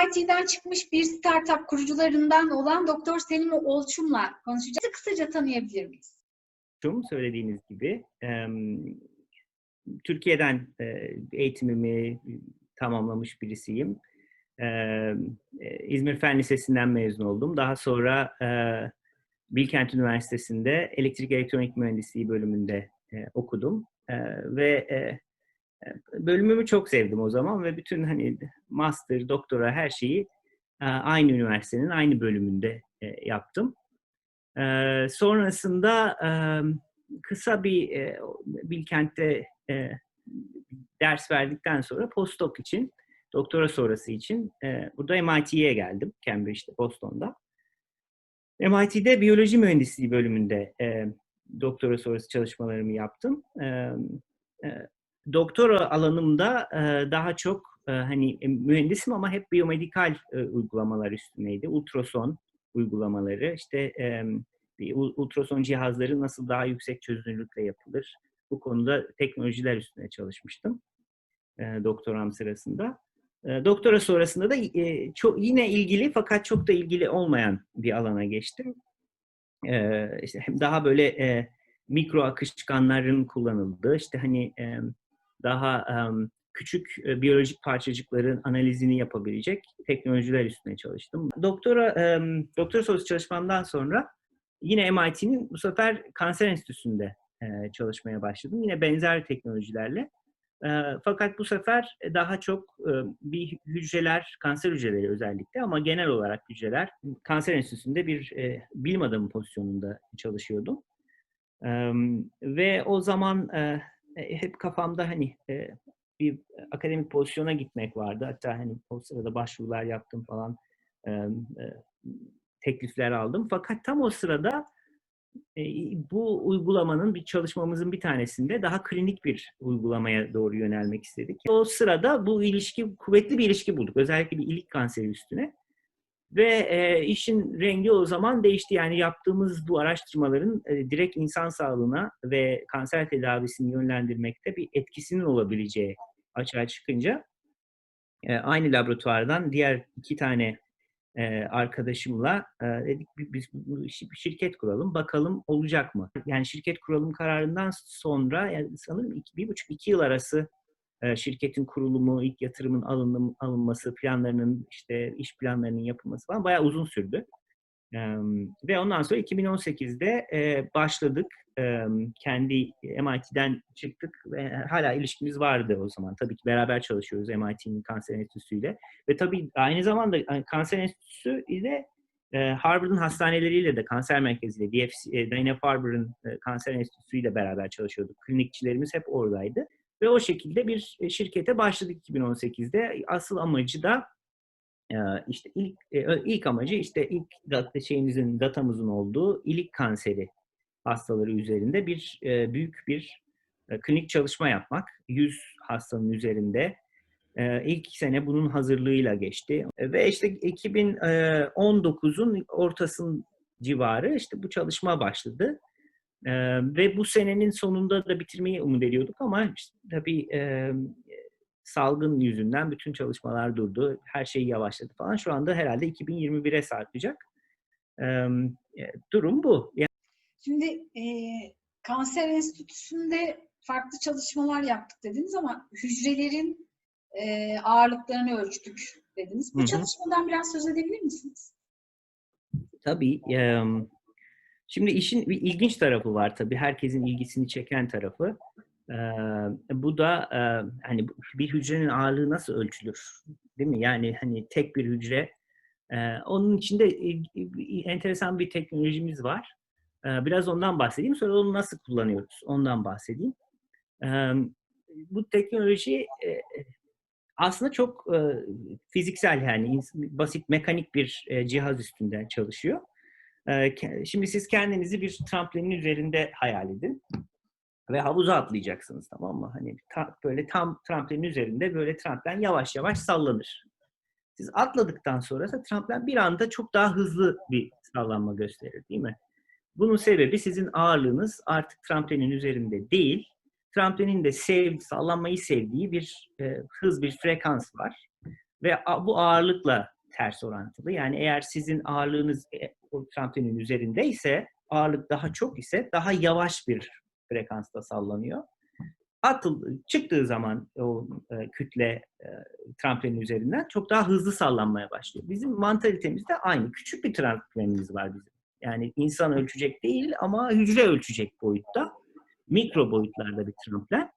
MIT'den çıkmış bir startup kurucularından olan Doktor Selim Olçum'la konuşacağız. Kısaca tanıyabilir miyiz? Olçum, söylediğiniz gibi Türkiye'den eğitimimi tamamlamış birisiyim. İzmir Fen Lisesi'nden mezun oldum. Daha sonra Bilkent Üniversitesi'nde elektrik elektronik mühendisliği bölümünde okudum ve bölümümü çok sevdim o zaman ve bütün hani master, doktora her şeyi aynı üniversitenin aynı bölümünde yaptım. Sonrasında kısa bir Bilkent'te ders verdikten sonra postdoc için, doktora sonrası için burada MIT'ye geldim, Cambridge'de, Boston'da. MIT'de biyoloji mühendisliği bölümünde doktora sonrası çalışmalarımı yaptım doktora alanımda daha çok hani mühendisim ama hep biyomedikal uygulamalar üstüneydi. Ultrason uygulamaları, işte ultrason cihazları nasıl daha yüksek çözünürlükle yapılır. Bu konuda teknolojiler üstüne çalışmıştım doktoram sırasında. Doktora sonrasında da çok yine ilgili fakat çok da ilgili olmayan bir alana geçtim. İşte daha böyle mikro akışkanların kullanıldığı, işte hani daha küçük biyolojik parçacıkların analizini yapabilecek teknolojiler üstüne çalıştım. Doktora doktora sorusu çalışmamdan sonra yine MIT'nin bu sefer kanser enstitüsünde çalışmaya başladım. Yine benzer teknolojilerle. Fakat bu sefer daha çok bir hücreler, kanser hücreleri özellikle ama genel olarak hücreler kanser enstitüsünde bir bilim adamı pozisyonunda çalışıyordum. Ve o zaman hep kafamda hani e, bir akademik pozisyona gitmek vardı. Hatta hani o sırada başvurular yaptım falan e, e, teklifler aldım. Fakat tam o sırada e, bu uygulamanın bir çalışmamızın bir tanesinde daha klinik bir uygulamaya doğru yönelmek istedik. O sırada bu ilişki kuvvetli bir ilişki bulduk. Özellikle bir ilik kanseri üstüne. Ve e, işin rengi o zaman değişti. Yani yaptığımız bu araştırmaların e, direkt insan sağlığına ve kanser tedavisini yönlendirmekte bir etkisinin olabileceği açığa çıkınca e, aynı laboratuvardan diğer iki tane e, arkadaşımla e, dedik biz bu şirket kuralım bakalım olacak mı? Yani şirket kuralım kararından sonra yani sanırım iki, bir buçuk iki yıl arası şirketin kurulumu, ilk yatırımın alınım, alınması, planlarının işte iş planlarının yapılması falan bayağı uzun sürdü. ve ondan sonra 2018'de başladık. kendi MIT'den çıktık ve hala ilişkimiz vardı o zaman. Tabii ki beraber çalışıyoruz MIT'nin kanser enstitüsüyle. Ve tabii aynı zamanda kanser enstitüsü ile Harvard'ın hastaneleriyle de kanser merkeziyle, DFC, Dana-Farber'ın kanser enstitüsüyle beraber çalışıyorduk. Klinikçilerimiz hep oradaydı. Ve o şekilde bir e, şirkete başladık 2018'de. Asıl amacı da e, işte ilk e, ilk amacı işte ilk data şeyimizin datamızın olduğu ilik kanseri hastaları üzerinde bir büyük bir klinik çalışma yapmak. 100 hastanın üzerinde ilk sene bunun hazırlığıyla geçti. Ve işte 2019'un ortasın civarı işte bu çalışma başladı. E, ve bu senenin sonunda da bitirmeyi umut ediyorduk ama işte, tabii e, salgın yüzünden bütün çalışmalar durdu. Her şey yavaşladı falan. Şu anda herhalde 2021'e sarkacak. E, durum bu. Yani... Şimdi e, Kanser Enstitüsü'nde farklı çalışmalar yaptık dediniz ama hücrelerin e, ağırlıklarını ölçtük dediniz. Bu Hı-hı. çalışmadan biraz söz edebilir misiniz? Tabii. E, Şimdi işin bir ilginç tarafı var tabii. Herkesin ilgisini çeken tarafı. Bu da hani bir hücrenin ağırlığı nasıl ölçülür? Değil mi? Yani hani tek bir hücre. Onun içinde enteresan bir teknolojimiz var. Biraz ondan bahsedeyim. Sonra onu nasıl kullanıyoruz? Ondan bahsedeyim. Bu teknoloji aslında çok fiziksel yani basit mekanik bir cihaz üstünde çalışıyor. Şimdi siz kendinizi bir tramplinin üzerinde hayal edin ve havuza atlayacaksınız tamam mı? Hani ta, böyle tam tramplinin üzerinde böyle tramplen yavaş yavaş sallanır. Siz atladıktan sonra da tramplen bir anda çok daha hızlı bir sallanma gösterir değil mi? Bunun sebebi sizin ağırlığınız artık tramplinin üzerinde değil, tramplinin de sev, sallanmayı sevdiği bir e, hız, bir frekans var. ve a- bu ağırlıkla ters orantılı. Yani eğer sizin ağırlığınız e, o tramplinin üzerindeyse, ağırlık daha çok ise daha yavaş bir frekansta sallanıyor. Atıl, çıktığı zaman o e, kütle e, tramplinin üzerinden çok daha hızlı sallanmaya başlıyor. Bizim mantalitemiz de aynı. Küçük bir tramplinimiz var bizim. Yani insan ölçecek değil ama hücre ölçecek boyutta. Mikro boyutlarda bir tramplen.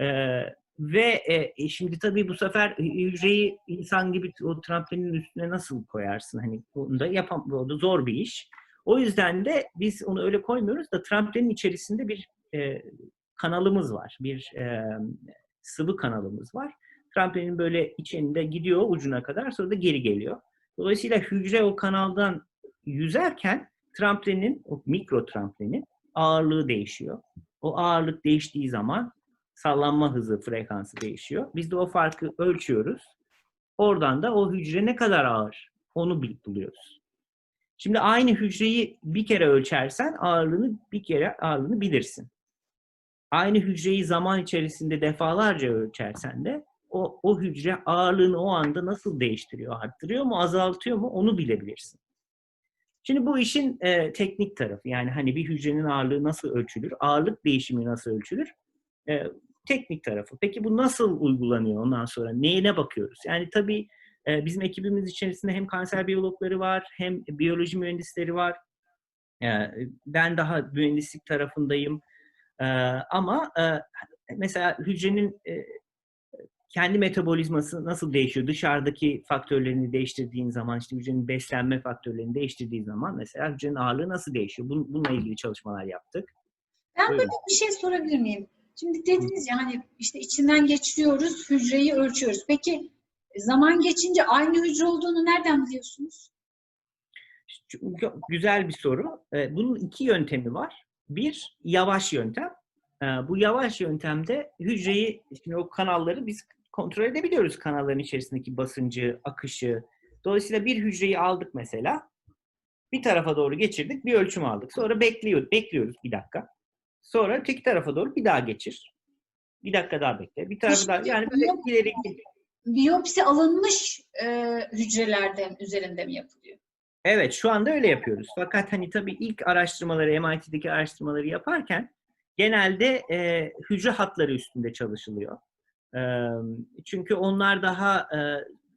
Ee, ve e, şimdi tabii bu sefer hücreyi insan gibi o tramplinin üstüne nasıl koyarsın? Hani onu da yapam, o da zor bir iş. O yüzden de biz onu öyle koymuyoruz da tramplinin içerisinde bir e, kanalımız var. Bir e, sıvı kanalımız var. Tramplinin böyle içinde gidiyor ucuna kadar sonra da geri geliyor. Dolayısıyla hücre o kanaldan yüzerken tramplinin, o mikro tramplinin ağırlığı değişiyor. O ağırlık değiştiği zaman sallanma hızı, frekansı değişiyor. Biz de o farkı ölçüyoruz. Oradan da o hücre ne kadar ağır onu buluyoruz. Şimdi aynı hücreyi bir kere ölçersen ağırlığını bir kere ağırlığını bilirsin. Aynı hücreyi zaman içerisinde defalarca ölçersen de o, o hücre ağırlığını o anda nasıl değiştiriyor, arttırıyor mu, azaltıyor mu onu bilebilirsin. Şimdi bu işin e, teknik tarafı yani hani bir hücrenin ağırlığı nasıl ölçülür, ağırlık değişimi nasıl ölçülür? E, teknik tarafı. Peki bu nasıl uygulanıyor ondan sonra? Neyine bakıyoruz? Yani tabii e, bizim ekibimiz içerisinde hem kanser biyologları var, hem biyoloji mühendisleri var. E, ben daha mühendislik tarafındayım. E, ama mesela hücrenin kendi metabolizması nasıl değişiyor? Dışarıdaki faktörlerini değiştirdiğin zaman, işte hücrenin beslenme faktörlerini değiştirdiği zaman mesela hücrenin ağırlığı nasıl değişiyor? Bun- Bununla ilgili çalışmalar yaptık. Ben Buyurun. böyle bir şey sorabilir miyim? Şimdi dediniz ya hani işte içinden geçiriyoruz, hücreyi ölçüyoruz. Peki zaman geçince aynı hücre olduğunu nereden biliyorsunuz? Güzel bir soru. Ee, Bunun iki yöntemi var. Bir, yavaş yöntem. Ee, Bu yavaş yöntemde hücreyi, şimdi o kanalları biz kontrol edebiliyoruz kanalların içerisindeki basıncı, akışı. Dolayısıyla bir hücreyi aldık mesela. Bir tarafa doğru geçirdik, bir ölçüm aldık. Sonra bekliyor, bekliyoruz bir dakika. Sonra öteki tarafa doğru bir daha geçir. Bir dakika daha bekle. Bir tarafa daha, yani böyle ileri Biyopsi alınmış e, hücrelerden üzerinde mi yapılıyor? Evet, şu anda öyle yapıyoruz. Fakat hani tabii ilk araştırmaları, MIT'deki araştırmaları yaparken genelde e, hücre hatları üstünde çalışılıyor. E, çünkü onlar daha e,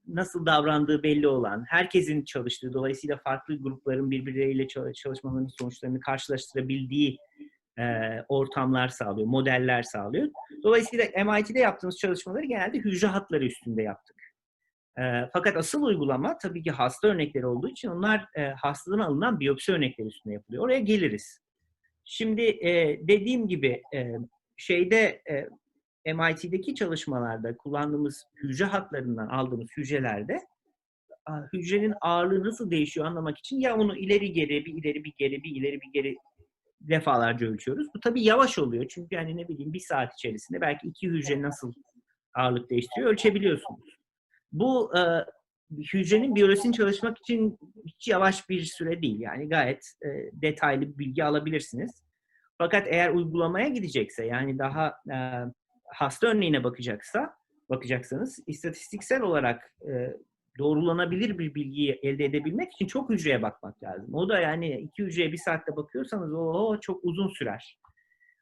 nasıl davrandığı belli olan, herkesin çalıştığı, dolayısıyla farklı grupların birbirleriyle çal- çalışmalarının sonuçlarını karşılaştırabildiği e, ortamlar sağlıyor, modeller sağlıyor. Dolayısıyla MIT'de yaptığımız çalışmaları genelde hücre hatları üstünde yaptık. E, fakat asıl uygulama tabii ki hasta örnekleri olduğu için onlar e, hastadan alınan biyopsi örnekleri üstünde yapılıyor. Oraya geliriz. Şimdi e, dediğim gibi e, şeyde e, MIT'deki çalışmalarda kullandığımız hücre hatlarından aldığımız hücrelerde hücrenin ağırlığı nasıl değişiyor anlamak için ya onu ileri geri bir ileri bir geri bir ileri bir geri defalarca ölçüyoruz. Bu tabii yavaş oluyor çünkü yani ne bileyim bir saat içerisinde belki iki hücre nasıl ağırlık değiştiriyor ölçebiliyorsunuz. Bu e, hücrenin biyolojisini çalışmak için hiç yavaş bir süre değil. Yani gayet e, detaylı bilgi alabilirsiniz. Fakat eğer uygulamaya gidecekse yani daha e, hasta örneğine bakacaksa bakacaksanız istatistiksel olarak e, doğrulanabilir bir bilgiyi elde edebilmek için çok hücreye bakmak lazım. O da yani iki hücreye bir saatte bakıyorsanız o çok uzun sürer.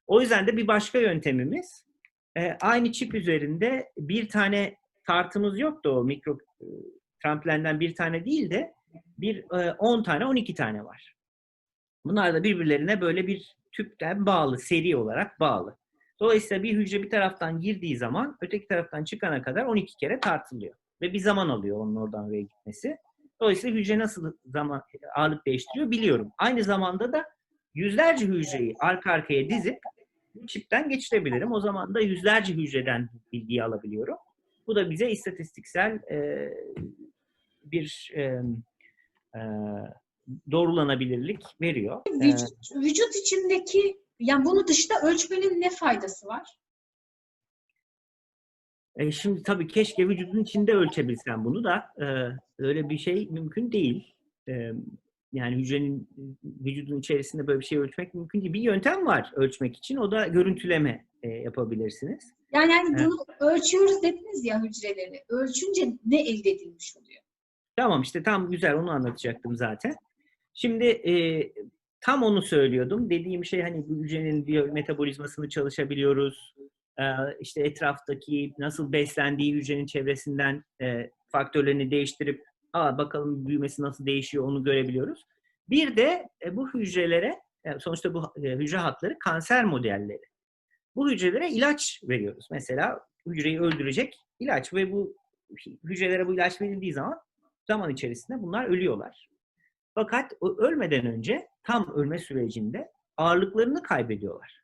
O yüzden de bir başka yöntemimiz e, aynı çip üzerinde bir tane tartımız yok da o mikro e, tramplenden bir tane değil de bir e, 10 tane 12 tane var. Bunlar da birbirlerine böyle bir tüpten bağlı, seri olarak bağlı. Dolayısıyla bir hücre bir taraftan girdiği zaman öteki taraftan çıkana kadar 12 kere tartılıyor. Ve bir zaman alıyor onun oradan oraya gitmesi. Dolayısıyla hücre nasıl zaman ağırlık değiştiriyor biliyorum. Aynı zamanda da yüzlerce hücreyi arka arkaya dizip çipten geçirebilirim. O zaman da yüzlerce hücreden bilgiyi alabiliyorum. Bu da bize istatistiksel e, bir e, e, doğrulanabilirlik veriyor. Vücut, vücut içindeki yani bunu dışta ölçmenin ne faydası var? E, şimdi tabii keşke vücudun içinde ölçebilsem bunu da e, öyle bir şey mümkün değil. E, yani hücrenin vücudun içerisinde böyle bir şey ölçmek mümkün değil. Bir yöntem var ölçmek için. O da görüntüleme e, yapabilirsiniz. Yani yani Evet. bunu ölçüyoruz dediniz ya hücreleri. Ölçünce ne elde edilmiş oluyor? Tamam işte tam güzel onu anlatacaktım zaten. Şimdi e, tam onu söylüyordum. Dediğim şey hani bu hücrenin metabolizmasını çalışabiliyoruz. İşte etraftaki nasıl beslendiği hücrenin çevresinden faktörlerini değiştirip Aa, bakalım büyümesi nasıl değişiyor onu görebiliyoruz. Bir de e, bu hücrelere e, sonuçta bu e, hücre hatları kanser modelleri. Bu hücrelere ilaç veriyoruz. Mesela hücreyi öldürecek ilaç ve bu hücrelere bu ilaç verildiği zaman zaman içerisinde bunlar ölüyorlar. Fakat ölmeden önce tam ölme sürecinde ağırlıklarını kaybediyorlar.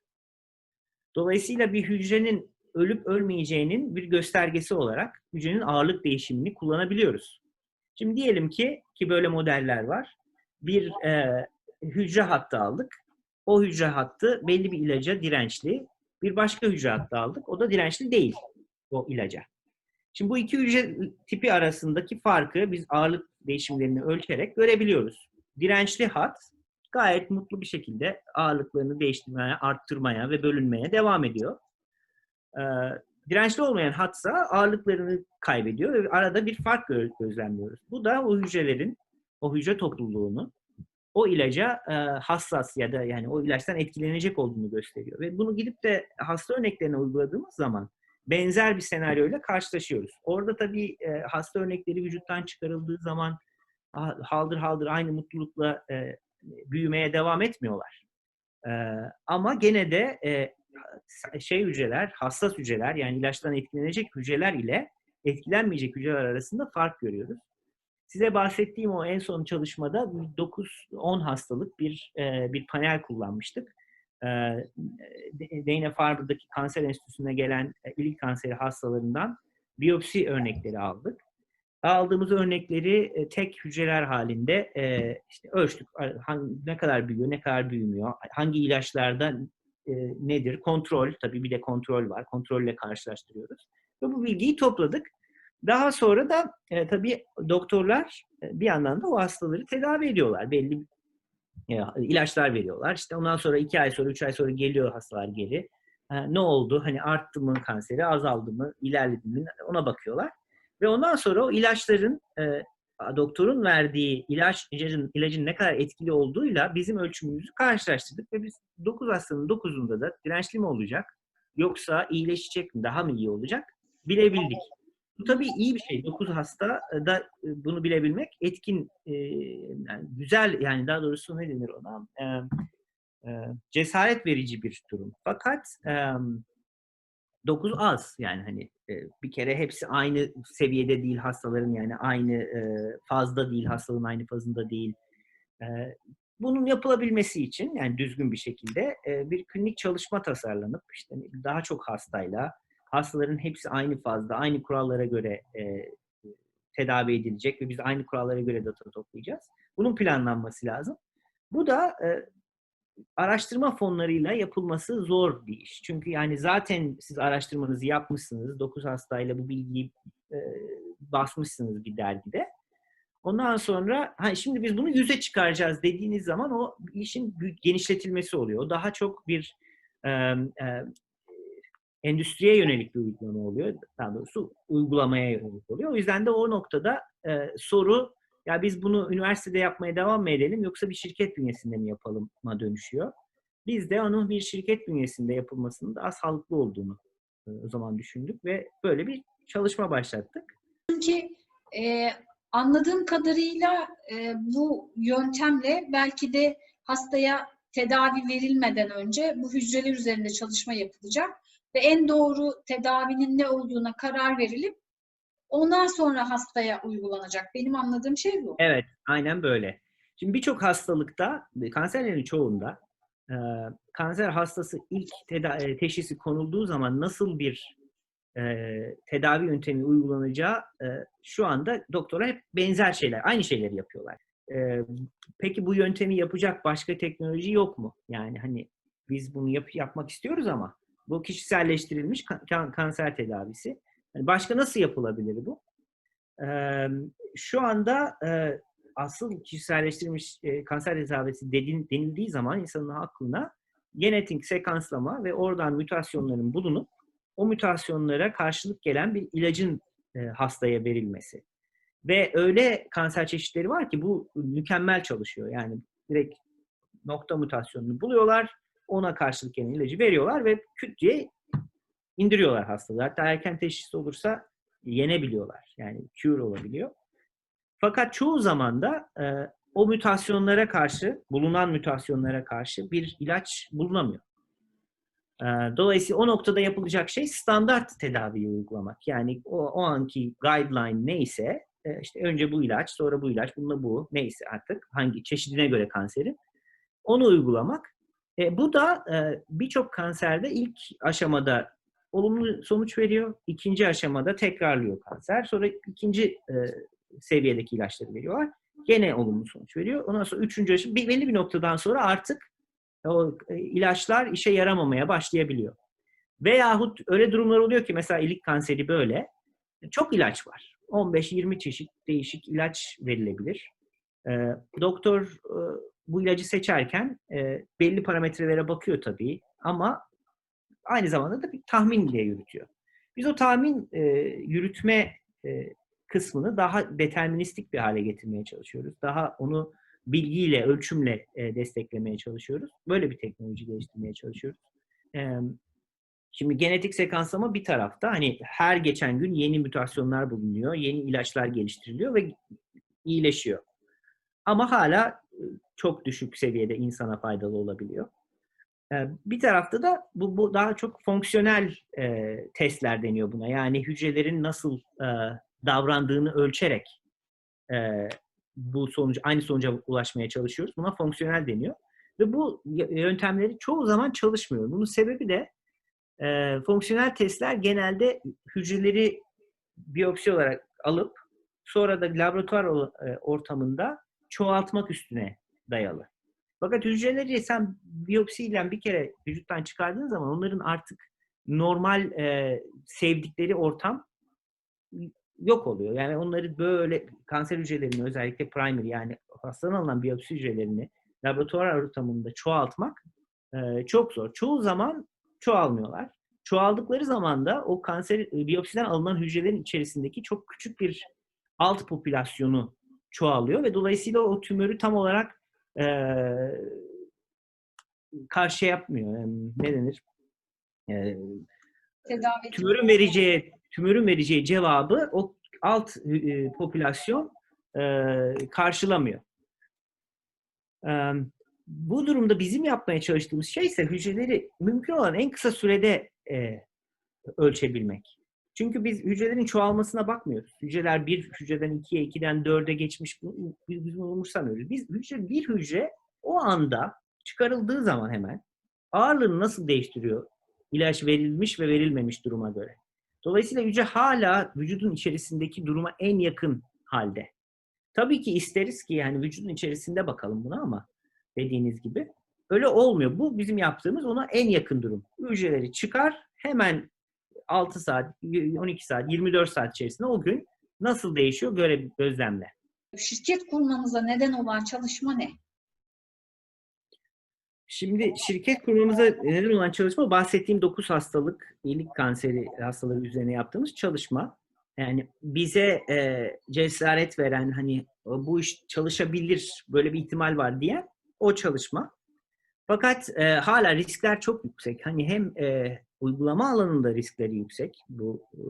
Dolayısıyla bir hücrenin ölüp ölmeyeceğinin bir göstergesi olarak hücrenin ağırlık değişimini kullanabiliyoruz. Şimdi diyelim ki ki böyle modeller var. Bir e, hücre hattı aldık. O hücre hattı belli bir ilaca dirençli. Bir başka hücre hattı aldık. O da dirençli değil o ilaca. Şimdi bu iki hücre tipi arasındaki farkı biz ağırlık değişimlerini ölçerek görebiliyoruz. Dirençli hat gayet mutlu bir şekilde ağırlıklarını değiştirmeye, arttırmaya ve bölünmeye devam ediyor. Ee, dirençli olmayan hatsa ağırlıklarını kaybediyor ve arada bir fark gö- gözlemliyoruz. Bu da o hücrelerin, o hücre topluluğunu o ilaca e, hassas ya da yani o ilaçtan etkilenecek olduğunu gösteriyor. Ve bunu gidip de hasta örneklerine uyguladığımız zaman benzer bir senaryoyla karşılaşıyoruz. Orada tabii e, hasta örnekleri vücuttan çıkarıldığı zaman ha- haldır haldır aynı mutlulukla e, büyümeye devam etmiyorlar. E, ama gene de e, şey hücreler, hassas hücreler yani ilaçtan etkilenecek hücreler ile etkilenmeyecek hücreler arasında fark görüyoruz. Size bahsettiğim o en son çalışmada 9-10 hastalık bir e, bir panel kullanmıştık. E, Dana Farber'daki kanser enstitüsüne gelen e, ilk kanseri hastalarından biyopsi örnekleri aldık. Aldığımız örnekleri e, tek hücreler halinde e, işte ölçtük. Ne kadar büyüyor, ne kadar büyümüyor, hangi ilaçlarda e, nedir? Kontrol, tabii bir de kontrol var. Kontrolle karşılaştırıyoruz. Ve bu bilgiyi topladık. Daha sonra da e, tabii doktorlar bir yandan da o hastaları tedavi ediyorlar. Belli ilaçlar veriyorlar. İşte ondan sonra iki ay sonra, üç ay sonra geliyor hastalar geri. Ne oldu? Hani arttı mı kanseri, azaldı mı, ilerledi mi? Ona bakıyorlar. Ve ondan sonra o ilaçların e, doktorun verdiği ilaç ilacın, ilacın ne kadar etkili olduğuyla bizim ölçümümüzü karşılaştırdık ve biz 9 hastanın 9'unda da dirençli mi olacak yoksa iyileşecek mi, daha mı iyi olacak bilebildik. Bu tabii iyi bir şey. 9 hasta da bunu bilebilmek etkin, e, yani güzel yani daha doğrusu ne denir ona? E, e, cesaret verici bir durum. Fakat e, 9 az yani hani e, bir kere hepsi aynı seviyede değil hastaların yani aynı e, fazda değil hastalığın aynı fazında değil. E, bunun yapılabilmesi için yani düzgün bir şekilde e, bir klinik çalışma tasarlanıp işte daha çok hastayla hastaların hepsi aynı fazda, aynı kurallara göre tedavi edilecek ve biz aynı kurallara göre data toplayacağız. Bunun planlanması lazım. Bu da araştırma fonlarıyla yapılması zor bir iş. Çünkü yani zaten siz araştırmanızı yapmışsınız. 9 hastayla bu bilgiyi e, basmışsınız bir dergide. Ondan sonra ha şimdi biz bunu yüze çıkaracağız dediğiniz zaman o işin genişletilmesi oluyor. O daha çok bir e, e, endüstriye yönelik bir uygulama oluyor. Daha doğrusu uygulamaya yönelik oluyor. O yüzden de o noktada e, soru ya biz bunu üniversitede yapmaya devam mı edelim yoksa bir şirket bünyesinde mi yapalım'a dönüşüyor. Biz de onun bir şirket bünyesinde yapılmasının daha sağlıklı olduğunu e, o zaman düşündük ve böyle bir çalışma başlattık. Çünkü e, anladığım kadarıyla e, bu yöntemle belki de hastaya tedavi verilmeden önce bu hücreler üzerinde çalışma yapılacak ve en doğru tedavinin ne olduğuna karar verilip ondan sonra hastaya uygulanacak. Benim anladığım şey bu. Evet, aynen böyle. Şimdi birçok hastalıkta, kanserlerin çoğunda e, kanser hastası ilk teda- teşhisi konulduğu zaman nasıl bir e, tedavi yöntemi uygulanacağı e, şu anda doktora hep benzer şeyler, aynı şeyleri yapıyorlar. E, peki bu yöntemi yapacak başka teknoloji yok mu? Yani hani biz bunu yap- yapmak istiyoruz ama bu kişiselleştirilmiş kan- kanser tedavisi. Yani başka nasıl yapılabilir bu? Ee, şu anda e, asıl kişiselleştirilmiş e, kanser tedavisi denildiği zaman insanın aklına genetik sekanslama ve oradan mutasyonların bulunup o mutasyonlara karşılık gelen bir ilacın e, hastaya verilmesi. Ve öyle kanser çeşitleri var ki bu mükemmel çalışıyor. Yani direkt nokta mutasyonunu buluyorlar, ona karşılık gelen ilacı veriyorlar ve küt diye indiriyorlar hastalığı. Hatta erken teşhis olursa yenebiliyorlar. Yani cure olabiliyor. Fakat çoğu zaman da e, o mutasyonlara karşı, bulunan mutasyonlara karşı bir ilaç bulunamıyor. E, dolayısıyla o noktada yapılacak şey standart tedaviyi uygulamak. Yani o, o anki guideline neyse, e, işte önce bu ilaç, sonra bu ilaç, bununla bu, neyse artık hangi çeşidine göre kanserin, onu uygulamak. E, bu da e, birçok kanserde ilk aşamada olumlu sonuç veriyor. İkinci aşamada tekrarlıyor kanser. Sonra ikinci e, seviyedeki ilaçları veriyorlar. Gene olumlu sonuç veriyor. Ondan sonra üçüncü aşama bir- belli bir noktadan sonra artık o e, ilaçlar işe yaramamaya başlayabiliyor. Veyahut öyle durumlar oluyor ki mesela ilik kanseri böyle. Çok ilaç var. 15-20 çeşit değişik ilaç verilebilir. E, doktor e, bu ilacı seçerken e, belli parametrelere bakıyor tabii ama aynı zamanda da bir tahmin ile yürütüyor. Biz o tahmin e, yürütme e, kısmını daha deterministik bir hale getirmeye çalışıyoruz. Daha onu bilgiyle, ölçümle e, desteklemeye çalışıyoruz. Böyle bir teknoloji geliştirmeye çalışıyoruz. E, şimdi genetik sekanslama bir tarafta hani her geçen gün yeni mutasyonlar bulunuyor, yeni ilaçlar geliştiriliyor ve iyileşiyor. Ama hala e, çok düşük seviyede insana faydalı olabiliyor. Ee, Bir tarafta da bu, bu daha çok fonksiyonel e, testler deniyor buna. Yani hücrelerin nasıl e, davrandığını ölçerek e, bu sonucu aynı sonuca ulaşmaya çalışıyoruz. Buna fonksiyonel deniyor. Ve bu yöntemleri çoğu zaman çalışmıyor. Bunun sebebi de e, fonksiyonel testler genelde hücreleri biyopsi olarak alıp sonra da laboratuvar e, ortamında çoğaltmak üstüne dayalı. Fakat hücreleri sen biyopsiyle bir kere vücuttan çıkardığın zaman onların artık normal e, sevdikleri ortam yok oluyor. Yani onları böyle kanser hücrelerini özellikle primary yani hastadan alınan biyopsi hücrelerini laboratuvar ortamında çoğaltmak e, çok zor. Çoğu zaman çoğalmıyorlar. Çoğaldıkları zaman da o kanser e, biyopsiden alınan hücrelerin içerisindeki çok küçük bir alt popülasyonu çoğalıyor ve dolayısıyla o tümörü tam olarak e, karşı yapmıyor. Yani ne denir? E, tümörün vereceği tümörün vereceği cevabı o alt e, popülasyon e, karşılamıyor. E, bu durumda bizim yapmaya çalıştığımız şey ise hücreleri mümkün olan en kısa sürede e, ölçebilmek. Çünkü biz hücrelerin çoğalmasına bakmıyoruz. Hücreler bir hücreden ikiye, ikiden dörde geçmiş. biz bunu umursamıyoruz. Biz hücre, bir hücre o anda çıkarıldığı zaman hemen ağırlığını nasıl değiştiriyor? İlaç verilmiş ve verilmemiş duruma göre. Dolayısıyla hücre hala vücudun içerisindeki duruma en yakın halde. Tabii ki isteriz ki yani vücudun içerisinde bakalım buna ama dediğiniz gibi öyle olmuyor. Bu bizim yaptığımız ona en yakın durum. Hücreleri çıkar hemen 6 saat, 12 saat, 24 saat içerisinde o gün nasıl değişiyor göre gözlemle. Şirket kurmanıza neden olan çalışma ne? Şimdi şirket kurmamıza neden olan çalışma bahsettiğim 9 hastalık, iyilik kanseri hastalığı üzerine yaptığımız çalışma. Yani bize e, cesaret veren hani bu iş çalışabilir, böyle bir ihtimal var diye o çalışma. Fakat e, hala riskler çok yüksek. Hani hem e, uygulama alanında riskleri yüksek bu e,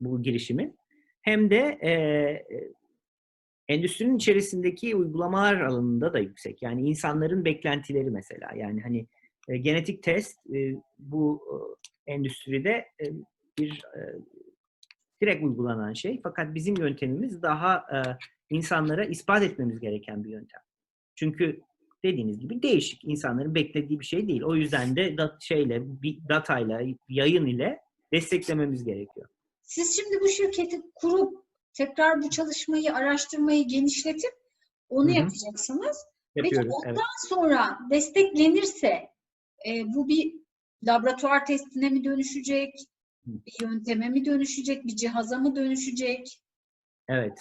bu girişimin hem de e, e, endüstrinin içerisindeki uygulamalar alanında da yüksek. Yani insanların beklentileri mesela. Yani hani e, genetik test e, bu e, endüstride e, bir e, direkt uygulanan şey. Fakat bizim yöntemimiz daha e, insanlara ispat etmemiz gereken bir yöntem. Çünkü dediğiniz gibi değişik. insanların beklediği bir şey değil. O yüzden de dat şeyle, bir datayla, yayın ile desteklememiz gerekiyor. Siz şimdi bu şirketi kurup tekrar bu çalışmayı, araştırmayı genişletip onu Hı hı. yapacaksınız. Peki Yapıyoruz. ondan Evet. sonra desteklenirse e, bu bir laboratuvar testine mi dönüşecek? Hı. Bir yönteme mi dönüşecek? Bir cihaza mı dönüşecek? Evet.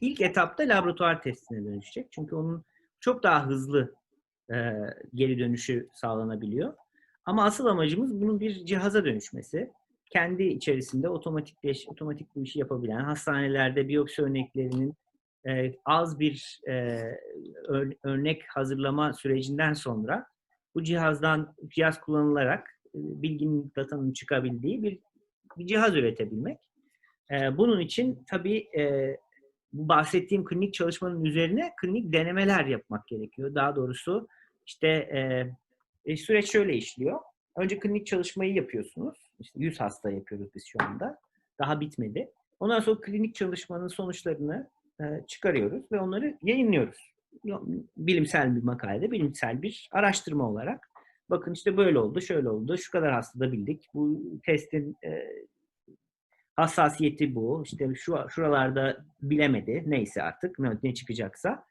İlk etapta laboratuvar testine dönüşecek. Çünkü onun çok daha hızlı e, geri dönüşü sağlanabiliyor. Ama asıl amacımız bunun bir cihaza dönüşmesi. kendi içerisinde otomatikleş, otomatik bu işi yapabilen hastanelerde biyopsi örneklerinin e, az bir e, ör- örnek hazırlama sürecinden sonra bu cihazdan cihaz kullanılarak e, bilginin datanın çıkabildiği bir, bir cihaz üretebilmek. E, bunun için tabii e, bu bahsettiğim klinik çalışmanın üzerine klinik denemeler yapmak gerekiyor. Daha doğrusu işte e, e, süreç şöyle işliyor. Önce klinik çalışmayı yapıyorsunuz. İşte 100 hasta yapıyoruz biz şu anda. Daha bitmedi. Ondan sonra klinik çalışmanın sonuçlarını e, çıkarıyoruz ve onları yayınlıyoruz. Bilimsel bir makalede, bilimsel bir araştırma olarak. Bakın işte böyle oldu, şöyle oldu, şu kadar hastada bildik. Bu testin e, hassasiyeti bu. İşte şu şuralarda bilemedi. Neyse artık ne, çıkacaksa.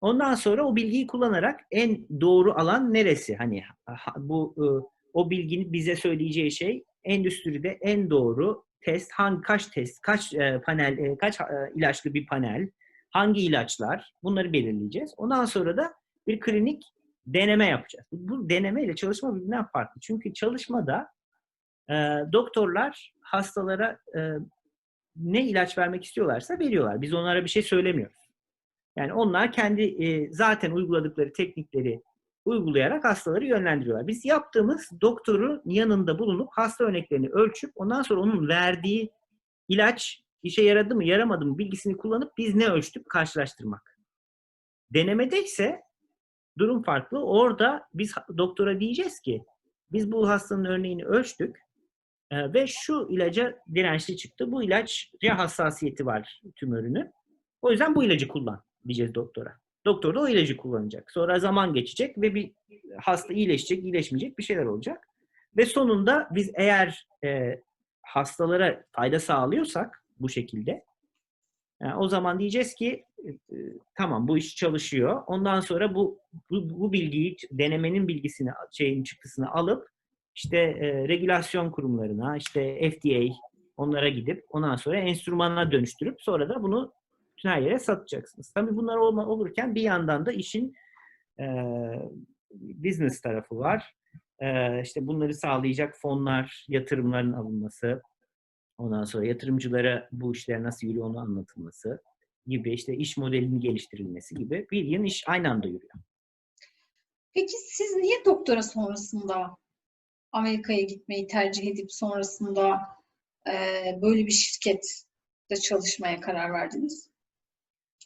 Ondan sonra o bilgiyi kullanarak en doğru alan neresi? Hani ha- bu e, o bilginin bize söyleyeceği şey endüstride en doğru test hangi kaç test, kaç e, panel, e, kaç e, ilaçlı bir panel, hangi ilaçlar bunları belirleyeceğiz. Ondan sonra da bir klinik deneme yapacağız. Bu deneme ile çalışma birbirinden farklı. Çünkü çalışmada e, doktorlar hastalara e, ne ilaç vermek istiyorlarsa veriyorlar. Biz onlara bir şey söylemiyoruz. Yani onlar kendi e, zaten uyguladıkları teknikleri uygulayarak hastaları yönlendiriyorlar. Biz yaptığımız doktorun yanında bulunup hasta örneklerini ölçüp ondan sonra onun verdiği ilaç işe yaradı mı yaramadı mı bilgisini kullanıp biz ne ölçtük karşılaştırmak. Denemede ise durum farklı. Orada biz doktora diyeceğiz ki biz bu hastanın örneğini ölçtük e, ve şu ilaca dirençli çıktı. Bu ilaca hassasiyeti var tümörünün. O yüzden bu ilacı kullan diyeceğiz doktora. Doktor da o ilacı kullanacak. Sonra zaman geçecek ve bir hasta iyileşecek, iyileşmeyecek bir şeyler olacak. Ve sonunda biz eğer e, hastalara fayda sağlıyorsak bu şekilde e, o zaman diyeceğiz ki e, e, tamam bu iş çalışıyor. Ondan sonra bu bu, bu bilgiyi denemenin bilgisini şeyin çıktısını alıp işte e, regülasyon kurumlarına işte FDA onlara gidip ondan sonra enstrümana dönüştürüp sonra da bunu bütün her yere satacaksınız. Tabii bunlar olma, olurken bir yandan da işin e, business tarafı var. E, işte bunları sağlayacak fonlar, yatırımların alınması, ondan sonra yatırımcılara bu işler nasıl yürüyor onu anlatılması gibi işte iş modelinin geliştirilmesi gibi bir yıl iş aynı anda yürüyor. Peki siz niye doktora sonrasında Amerika'ya gitmeyi tercih edip sonrasında e, böyle bir şirkette çalışmaya karar verdiniz?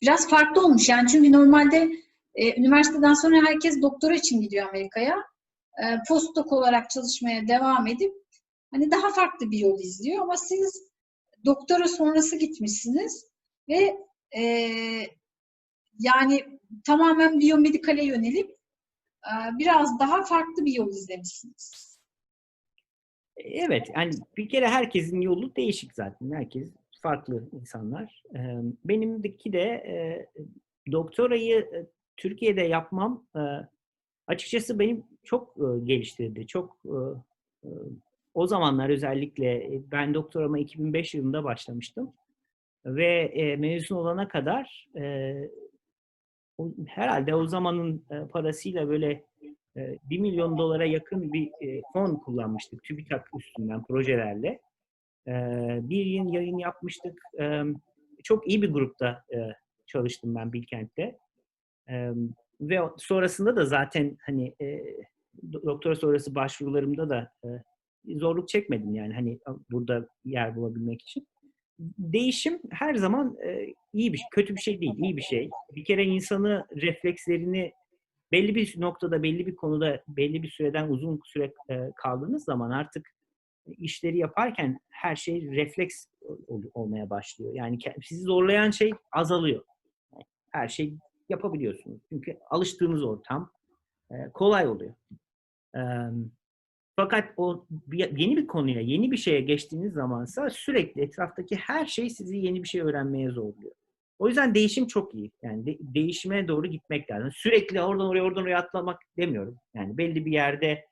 Biraz farklı olmuş yani çünkü normalde e, üniversiteden sonra herkes doktora için gidiyor Amerika'ya. E, postdoc olarak çalışmaya devam edip hani daha farklı bir yol izliyor ama siz doktora sonrası gitmişsiniz ve e, yani tamamen biyomedikale yönelip e, biraz daha farklı bir yol izlemişsiniz. Evet, yani bir kere herkesin yolu değişik zaten. Herkes farklı insanlar. Benimdeki de doktorayı Türkiye'de yapmam açıkçası benim çok geliştirdi. Çok o zamanlar özellikle ben doktorama 2005 yılında başlamıştım ve mezun olana kadar herhalde o zamanın parasıyla böyle 1 milyon dolara yakın bir e, fon kullanmıştık TÜBİTAK üstünden projelerle. E, Bir yıl yayın yapmıştık. E, Çok iyi bir grupta e, çalıştım ben Bilkent'te. Ve sonrasında da zaten hani e, do- doktora sonrası başvurularımda da zorluk çekmedim yani hani burada yer bulabilmek için. Değişim her zaman iyi bir kötü bir şey değil, iyi bir şey. Bir kere insanı reflekslerini belli bir noktada, belli bir konuda, belli bir süreden uzun süre e, kaldığınız zaman artık işleri yaparken her şey refleks ol- olmaya başlıyor. Yani sizi zorlayan şey azalıyor. Her şey yapabiliyorsunuz. Çünkü alıştığınız ortam e, kolay oluyor. Fakat o yeni bir konuya, yeni bir şeye geçtiğiniz zamansa sürekli etraftaki her şey sizi yeni bir şey öğrenmeye zorluyor. O yüzden değişim çok iyi. Yani de- değişime doğru gitmek lazım. Sürekli oradan oraya oradan oraya atlamak demiyorum. Yani belli bir yerde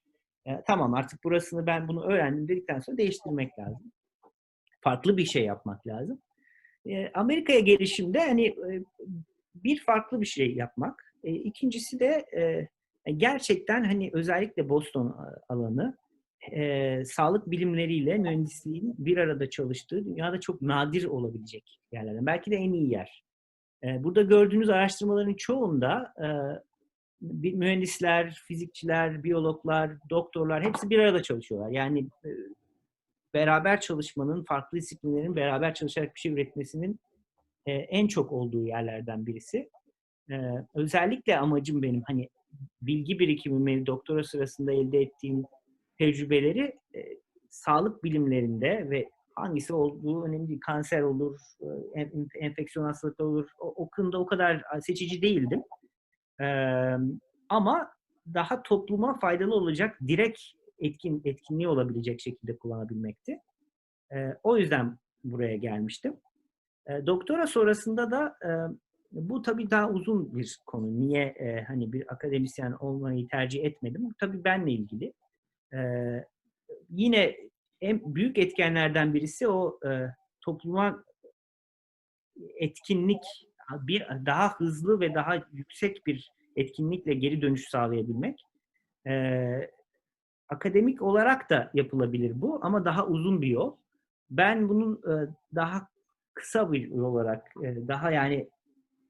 e, tamam artık burasını ben bunu öğrendim dedikten sonra değiştirmek lazım. Farklı bir şey yapmak lazım. E, Amerika'ya gelişimde hani e, bir farklı bir şey yapmak. E, ikincisi de e, gerçekten hani özellikle Boston alanı e, sağlık bilimleriyle mühendisliğin bir arada çalıştığı dünyada çok nadir olabilecek yerlerden. Belki de en iyi yer. E, burada gördüğünüz araştırmaların çoğunda e, mühendisler, fizikçiler, biyologlar, doktorlar hepsi bir arada çalışıyorlar. Yani e, beraber çalışmanın, farklı disiplinlerin beraber çalışarak bir şey üretmesinin e, en çok olduğu yerlerden birisi. E, özellikle amacım benim hani bilgi birikimimi doktora sırasında elde ettiğim tecrübeleri e, sağlık bilimlerinde ve hangisi olduğu önemli değil. Kanser olur, e, en- enfeksiyon hastalıkları olur. O, o konuda o kadar seçici değildim. E, ama daha topluma faydalı olacak, direkt etkin etkinliği olabilecek şekilde kullanabilmekti. E, o yüzden buraya gelmiştim. E, doktora sonrasında da e, bu tabii daha uzun bir konu. Niye e, hani bir akademisyen olmayı tercih etmedim? Bu tabii benle ilgili. E, yine en büyük etkenlerden birisi o e, topluma etkinlik bir daha hızlı ve daha yüksek bir etkinlikle geri dönüş sağlayabilmek. E, akademik olarak da yapılabilir bu ama daha uzun bir yol. Ben bunun e, daha kısa bir yol olarak e, daha yani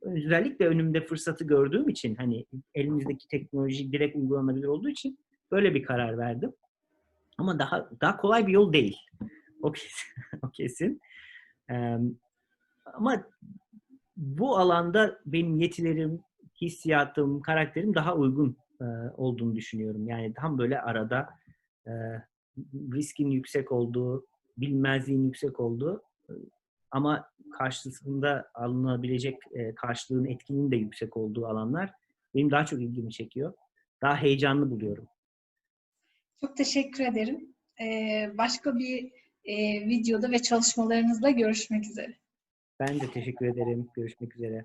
özellikle önümde fırsatı gördüğüm için hani elimizdeki teknoloji direkt uygulanabilir olduğu için böyle bir karar verdim. Ama daha daha kolay bir yol değil. O kesin. o kesin. Ee, ama bu alanda benim yetilerim, hissiyatım, karakterim daha uygun e, olduğunu düşünüyorum. Yani tam böyle arada e, riskin yüksek olduğu, bilmezliğin yüksek olduğu ama karşısında alınabilecek e, karşılığın etkinin de yüksek olduğu alanlar benim daha çok ilgimi çekiyor. Daha heyecanlı buluyorum. Çok teşekkür ederim. Ee, başka bir e, videoda ve çalışmalarınızla görüşmek üzere. Ben de teşekkür ederim. Görüşmek üzere.